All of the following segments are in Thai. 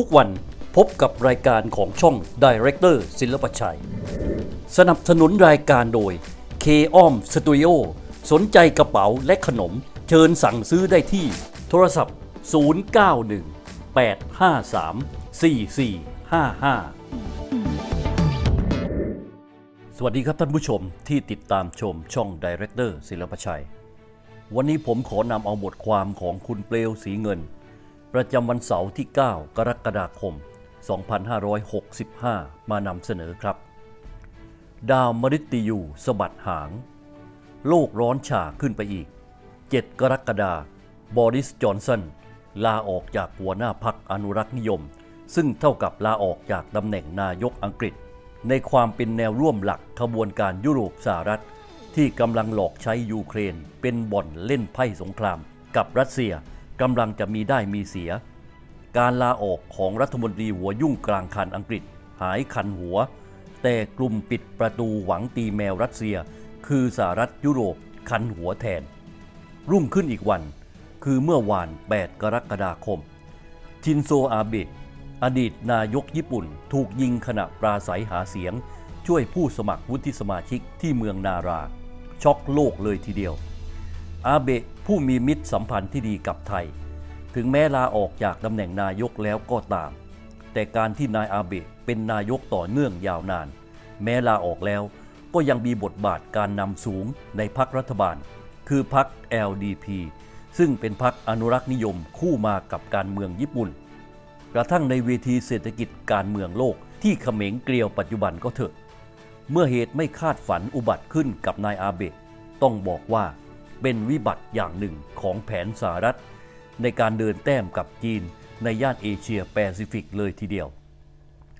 ทุกวันพบกับรายการของช่อง Director ศิลปชัย สนับสนุนรายการโดย K อ้อมสตูดิโสนใจกระเป๋าและขนม เชิญสั่งซื้อได้ที่ โทรศัพท์ 091 853 4455 สวัสดีครับท่านผู้ชมที่ติดตามชมช่อง Director ศิลปชัย วันนี้ผมขอนำเอาบทความของคุณเปลวสีเงิน ประจำวันเสาร์ที่ 9 กรกฎาคม 2565 มานำเสนอครับ ดาวมฤตยูสบัดหาง โลกร้อนฉาขึ้นไปอีก 7 กรกฎาบอริส จอนสัน ลาออกจากหัวหน้าพักอนุรักษ์นิยม ซึ่งเท่ากับลาออกจากตำแหน่งนายกอังกฤษ ในความเป็นแนวร่วมหลักขบวนการยุโรปสหรัฐ ที่กำลังหลอกใช้ยูเครน เป็นบ่อนเล่นไพ่สงครามกับรัสเซีย กำลังจะมีได้มีเสีย การลาออกของรัฐมนตรีหัวยุ่งกลางคันอังกฤษหายคันหัว แต่กลุ่มปิดประตูหวังตีแมวรัสเซีย คือสหรัฐยุโรปคันหัวแทน รุ่งขึ้นอีกวัน คือเมื่อวาน 8 กรกฎาคม ชินโซอาเบะอดีตนายกญี่ปุ่นถูกยิงขณะปราศัยหาเสียง ช่วยผู้สมัครวุฒิสมาชิกที่เมืองนารา ช็อกโลกเลยทีเดียว อาเบะผู้มีมิตรสัมพันธ์ที่ดีกับไทย ถึงแม้ลาออกจากตำแหน่งนายกแล้วก็ตาม แต่การที่นายอาเบะเป็นนายกต่อเนื่องยาวนาน แม้ลาออกแล้วก็ยังมีบทบาทการนำสูงในพักรัฐบาล คือพัก LDP ซึ่งเป็นพักอนุรักษ์นิยมคู่มากับการเมืองญี่ปุ่น กระทั่งในเวทีเศรษฐกิจการเมืองโลกที่เขมงเกลียวปัจจุบันก็เถอะ เมื่อเหตุไม่คาดฝันอุบัติขึ้นกับนายอาเบะต้องบอกว่า เป็นวิบัติอย่างหนึ่งของแผนสหรัฐ ในการเดินแต้มกับจีนในย่านเอเชียแปซิฟิกเลยทีเดียว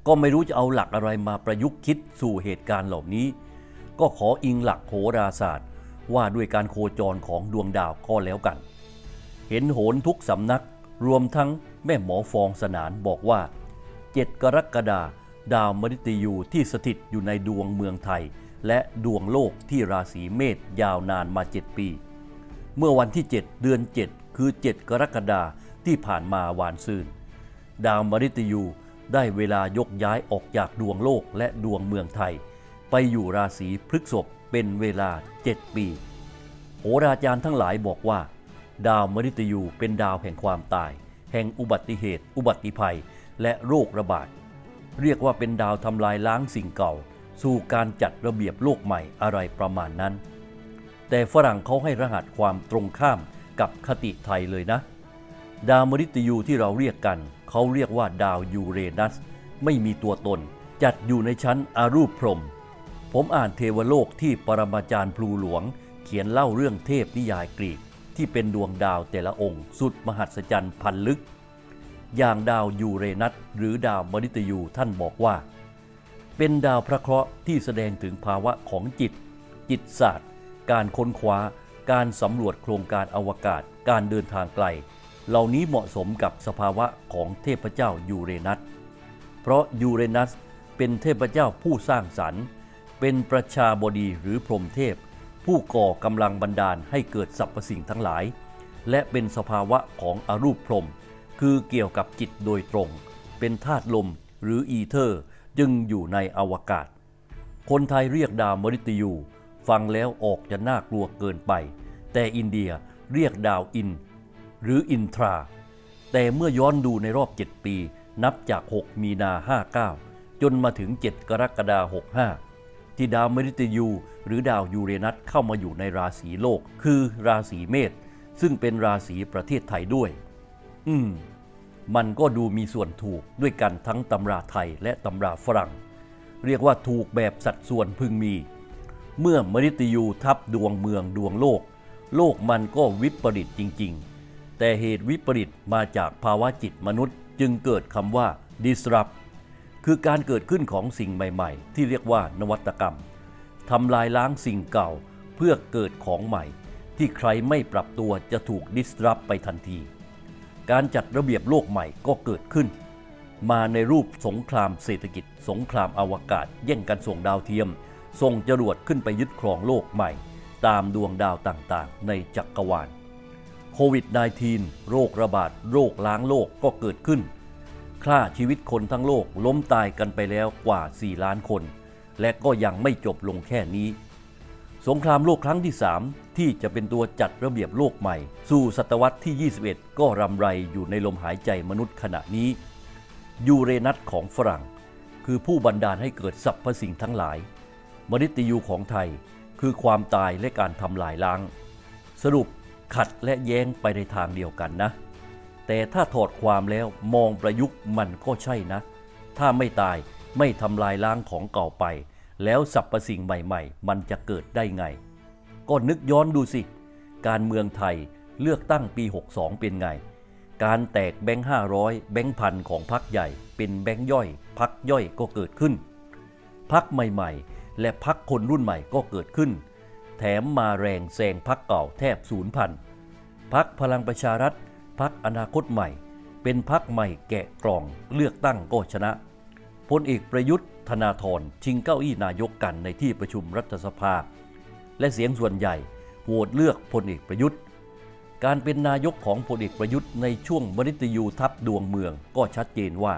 ก็ไม่รู้จะเอาหลักอะไรมาประยุกต์คิดสู่เหตุการณ์เหล่านี้ ก็ขออิงหลักโหราศาสตร์ ว่าด้วยการโคจรของดวงดาวก็แล้วกัน เห็นโหนทุกสำนักรวมทั้งแม่หมอฟองสนานบอกว่า 7 กรกฎาดาวมฤตยูที่สถิตอยู่ในดวงเมืองไทย และดวงโลกที่ราศีเมษยาวนานมา 7 ปี เมื่อวันที่ 7 เดือน 7 คือ 7 กรกฎาที่ผ่านมาวานซืน ดาวมฤตยูได้เวลายกย้ายออกจากดวงโลกและดวงเมืองไทย ไปอยู่ราศีพฤษภเป็นเวลา 7 ปี โหราจารย์ทั้งหลายบอกว่า ดาวมฤตยูเป็นดาวแห่งความตาย แห่งอุบัติเหตุ อุบัติภัย และโรคระบาด เรียกว่าเป็นดาวทำลายล้างสิ่งเก่า สู่การจัดระเบียบโลกใหม่อะไรประมาณนั้น แต่ฝรั่งเขาให้รหัสความตรงข้ามกับคติไทยเลยนะ ดาวมฤตยูที่เราเรียกกัน เขาเรียกว่าดาวยูเรนัส ไม่มีตัวตน จัดอยู่ในชั้นอารูปพรหมผมอ่านเทวโลกที่ปรมาจารย์พลูหลวง เขียนเล่าเรื่องเทพนิยายกรีก ที่เป็นดวงดาวแต่ละองค์ สุดมหัศจรรย์พันลึก อย่างดาวยูเรนัสหรือดาวมฤตยูท่านบอกว่า เป็นดาวพระเคราะห์ที่แสดงถึงภาวะของจิต จิตศาสตร์ การค้นคว้า การสำรวจโครงการอวกาศ การเดินทางไกล เหล่านี้เหมาะสมกับสภาวะของเทพเจ้ายูเรนัส เพราะยูเรนัสเป็นเทพเจ้าผู้สร้างสรรค์ เป็นประชาบดีหรือพรหมเทพ ผู้ก่อกำลังบันดาลให้เกิดสรรพสิ่งทั้งหลาย และเป็นสภาวะของอรูปพรหมคือเกี่ยวกับจิตโดยตรง เป็นธาตุลมหรืออีเทอร์ จึงอยู่ในอวกาศ คนไทยเรียกดาวมฤตยู ฟังแล้วออกจะน่ากลัวเกินไป แต่อินเดียเรียกดาวอิน หรืออินทรา แต่เมื่อย้อนดูในรอบ 7 ปี นับจาก 6 มีนา 59 จนมาถึง 7 กรกฎาคม 65 ที่ดาวมฤตยูหรือดาวยูเรนัสเข้ามาอยู่ในราศีโลก คือราศีเมษซึ่งเป็นราศีประเทศไทยด้วย อืม มันก็ดูมีส่วนถูกด้วยกันทั้งตำราไทยและตำราฝรั่ง เรียกว่าถูกแบบสัดส่วนพึงมี เมื่อมฤตยูทับดวงเมืองดวงโลก โลกมันก็วิปริตจริง ๆ แต่เหตุวิปริตมาจากภาวะจิตมนุษย์จึงเกิดคำว่า disrupt คือการเกิดขึ้นของสิ่งใหม่ ๆ ที่เรียกว่านวัตกรรมทำลายล้างสิ่งเก่าเพื่อเกิดของใหม่ ที่ใครไม่ปรับตัวจะถูก disrupt ไปทันที การจัดระเบียบโลกใหม่ก็เกิดขึ้น มาในรูปสงครามเศรษฐกิจ สงครามอวกาศ แย่งกันส่งดาวเทียม ส่งจรวดขึ้นไปยึดครองโลกใหม่ ตามดวงดาวต่างๆ ในจักรวาลโควิด -19 โรคระบาดโรคล้างโลกก็เกิดขึ้น ฆ่าชีวิตคนทั้งโลกล้มตายกันไปแล้วกว่า 4 ล้านคน และก็ยังไม่จบลงแค่นี้ สงครามโลกครั้งที่ 3 ที่จะเป็นตัวจัดระเบียบโลกใหม่ สู่ศตวรรษที่ 21 ก็รำไรอยู่ในลมหายใจมนุษย์ขณะนี้ยูเรนัสของฝรั่ง คือผู้บันดาลให้เกิดสรรพสิ่งทั้งหลาย มฤตยูของไทย คือความตายและการทำลายล้าง สรุปขัดและแย้งไปในทางเดียวกันนะ แต่ถ้าถอดความแล้วมองประยุกต์มันก็ใช่นะ ถ้าไม่ตายไม่ทำลายล้างของเก่าไป แล้วสรรพสิ่งใหม่ ๆ มันจะเกิดได้ไง ก็นึกย้อนดูสิ การเมืองไทยเลือกตั้งปี 62 เป็นไง การแตกแบงค์500 แบงค์พันของพักใหญ่ เป็นแบงค์ย่อย พักย่อยก็เกิดขึ้น พักใหม่ๆ และพักคนรุ่นใหม่ก็เกิดขึ้น แถมมาแรงแซงพักเก่าแทบศูนย์พันพักพลังประชารัฐพักอนาคตใหม่ เป็นพักใหม่แกะกล่องเลือกตั้งก็ชนะพลเอกประยุทธ์ธนาธรชิงเก้าอี้นายกกันในที่ประชุมรัฐสภา และเสียงส่วนใหญ่โหวตเลือกพลเอกประยุทธ์ การเป็นนายกของพลเอกประยุทธ์ในช่วงมฤตยูทับดวงเมืองก็ชัดเจนว่า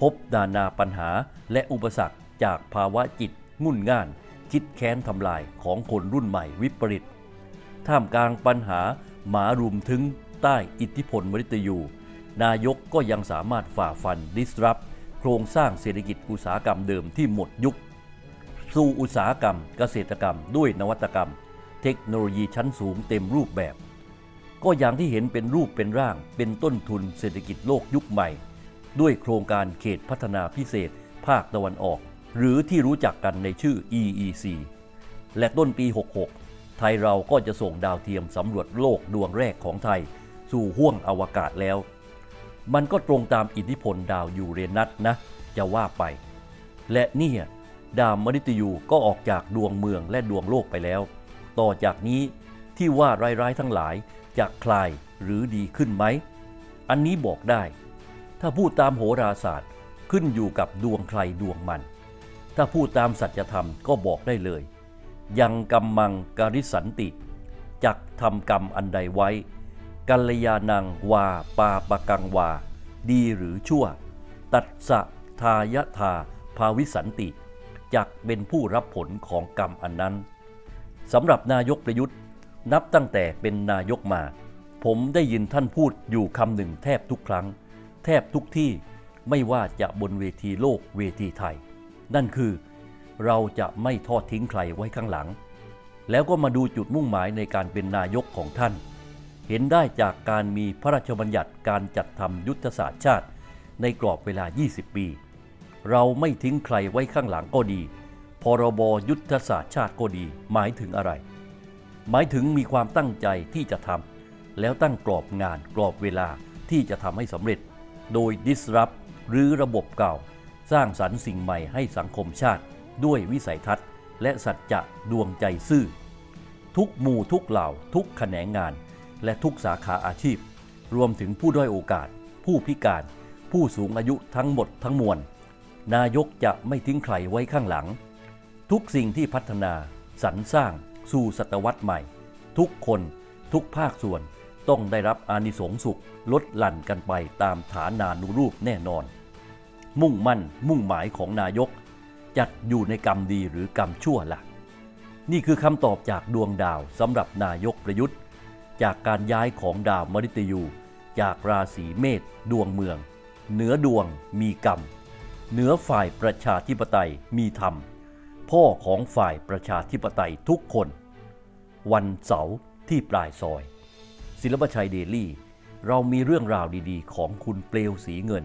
พบนานาปัญหาและอุปสรรคจากภาวะจิต งุ่นง่าน คิดแค้นทำลายของคนรุ่นใหม่วิปริต ท่ามกลางปัญหาหมารุมถึงใต้อิทธิพลมฤตยู นายกก็ยังสามารถฝ่าฟันดิสรับโครงสร้างเศรษฐกิจอุตสาหกรรมเดิมที่หมดยุค สู่อุตสาหกรรมเกษตรกรรมด้วยนวัตกรรม เทคโนโลยีชั้นสูงเต็มรูปแบบ ก็อย่างที่เห็นเป็นรูปเป็นร่าง เป็นต้นทุนเศรษฐกิจโลกยุคใหม่ ด้วยโครงการเขตพัฒนาพิเศษภาคตะวันออก หรือที่รู้จักกันในชื่อ EEC และต้นปี 66 ไทยเราก็จะส่งดาวเทียมสำรวจโลกดวงแรกของไทย สู่ห้วงอวกาศแล้ว มันก็ตรงตามอิทธิพลดาวยูเรนัสนะ จะว่าไป และนี่ดาวมฤตยูก็ออกจากดวงเมืองและดวงโลกไปแล้ว ต่อจากนี้ที่ว่าร้ายๆทั้งหลายจะคลายหรือดีขึ้นไหม อันนี้บอกได้ ถ้าพูดตามโหราศาสตร์ขึ้นอยู่กับดวงใครดวงมัน ถ้าพูดตามสัจธรรมก็บอกได้เลย ยังกำมังกริสันติ จักทำกรรมอันใดไว้ กัลยาณังวาปาปะกังวา ดีหรือชั่ว ตัดสะทายทาภาวิสันติ จักเป็นผู้รับผลของกรรมอันนั้นสำหรับนายกประยุทธ์ นับตั้งแต่เป็นนายกมา ผมได้ยินท่านพูดอยู่คำหนึ่งแทบทุกครั้ง แทบทุกที่ไม่ว่าจะบนเวทีโลกเวทีไทย นั่นคือเราจะไม่ทอดทิ้งใครไว้ข้างหลัง แล้วก็มาดูจุดมุ่งหมายในการเป็นนายกของท่าน เห็นได้จากการมีพระราชบัญญัติการจัดทำยุทธศาสตร์ชาติ ในกรอบเวลา 20 ปี เราไม่ทิ้งใครไว้ข้างหลังก็ดี พรบยุทธศาสตร์ชาติก็ดี หมายถึงอะไร หมายถึงมีความตั้งใจที่จะทำแล้วตั้งกรอบงานกรอบเวลาที่จะทำให้สำเร็จ โดย disrupt หรือระบบเก่า สร้างสรรค์สิ่งใหม่ให้สังคมชาติ ด้วยวิสัยทัศน์ และสัจจะดวงใจซื่อ ทุกหมู่ทุกเหล่า ทุกแขนงงาน และทุกสาขาอาชีพ รวมถึงผู้ด้อยโอกาส ผู้พิการ ผู้สูงอายุทั้งหมดทั้งมวล นายกจะไม่ทิ้งใครไว้ข้างหลัง ทุกสิ่งที่พัฒนาสรรสร้างสู่ศตวรรษใหม่ ทุกคนทุกภาคส่วนต้องได้รับอานิสงส์สุขลดหลั่นกันไปตามฐานานุรูปแน่นอน มุ่งมั่น มุ่งหมายของนายก จัดอยู่ในกรรมดีหรือกรรมชั่วละ่ะ นี่คือคำตอบจากดวงดาวสำหรับนายกประยุทธ์ จากการย้ายของดาวมฤตยูจากราศีเมษดวงเมือง เหนือดวงมีกรรม เหนือฝ่ายประชาธิปไตยมีธรรม พ่อของฝ่ายประชาธิปไตยทุกคน วันเสาร์ที่ปลายซอย ศิลปชัยเดลี่ เรามีเรื่องราวดีๆ ของคุณเปลวสีเงิน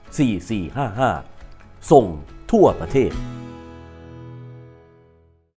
4455 ส่งทั่วประเทศ